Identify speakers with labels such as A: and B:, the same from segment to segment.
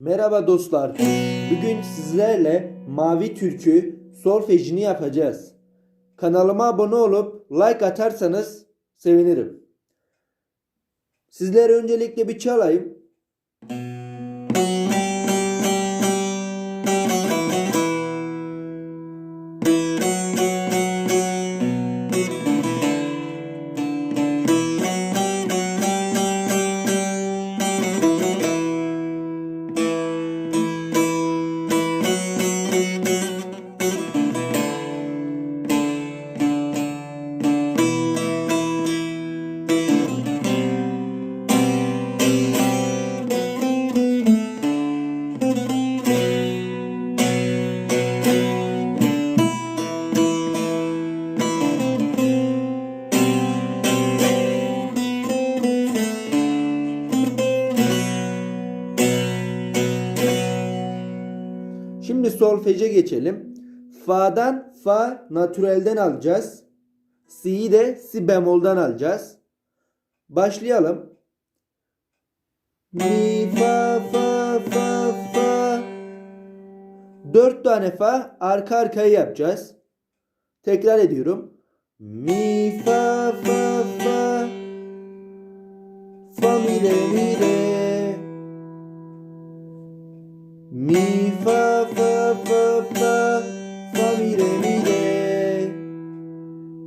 A: Merhaba dostlar. Bugün sizlerle Mavi Türkü solfejini yapacağız. Kanalıma abone olup like atarsanız sevinirim. Sizlere öncelikle bir çalayım. Şimdi solfeje geçelim. Fa'dan fa natürelden alacağız. Si'yi de si bemoldan alacağız. Başlayalım. Mi fa fa fa fa. Dört tane fa arka arkaya yapacağız. Tekrar ediyorum. Mi fa fa fa. Fa mi re mi re. Mi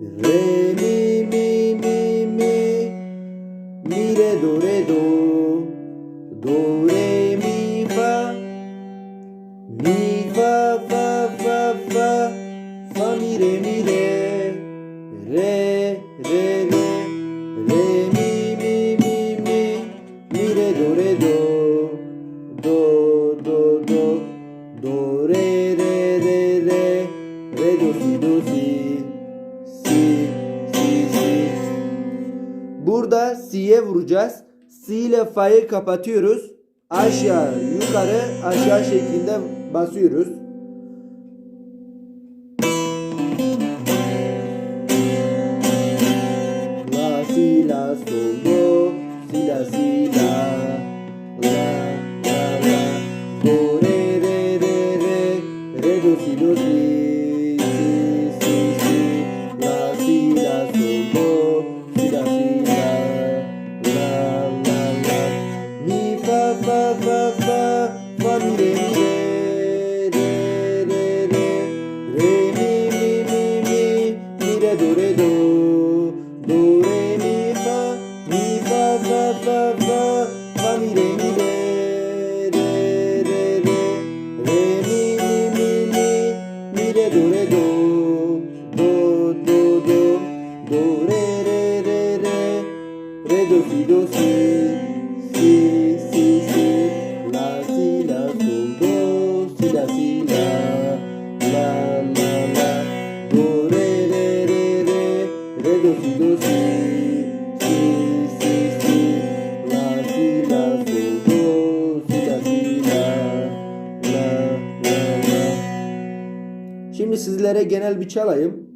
A: re mi mi mi mi mi re do re do do re mi fa mi fa fa fa fa fa mi re mi re re Si'ye vuracağız. Si ile fa'yı kapatıyoruz. Aşağı yukarı aşağı şeklinde basıyoruz. Fa fa fa mi re mi re re re re re mi mi mi mi mi re do re do do do do do re re re re re do si do si si si si la si la sol do si la si la la la la do re re re re re do si do si si sizlere genel bir çalayım.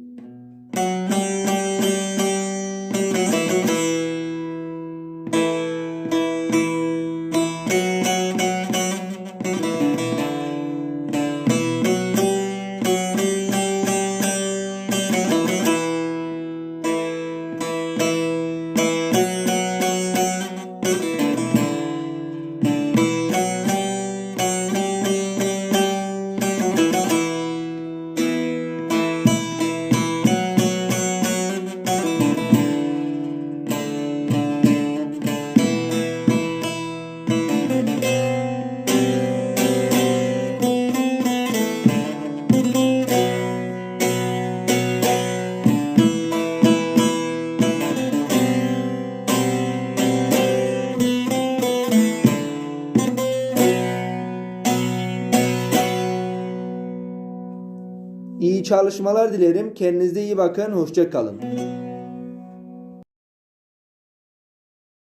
A: İyi çalışmalar dilerim. Kendinize iyi bakın. Hoşça kalın.